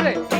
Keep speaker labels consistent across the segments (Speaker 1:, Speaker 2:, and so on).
Speaker 1: Allez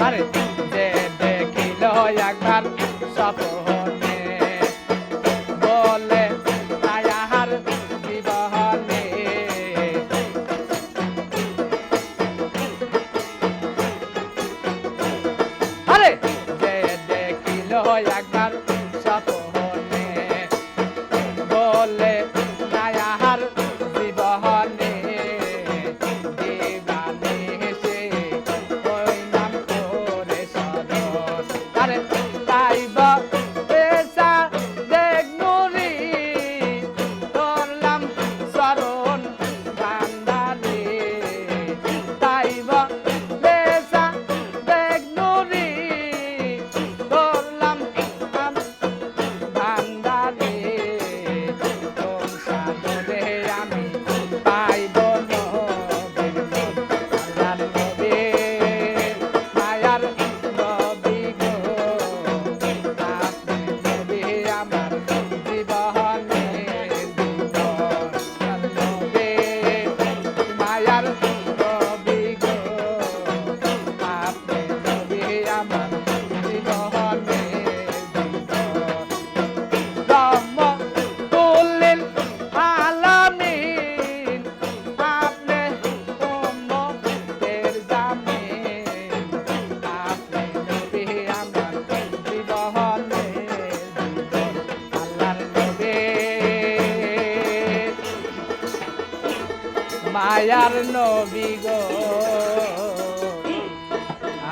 Speaker 1: একবার দেখিল একবার সপন মায়ার নবী গো।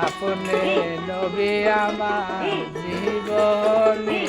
Speaker 1: আপনি নবী আমার জীবনী।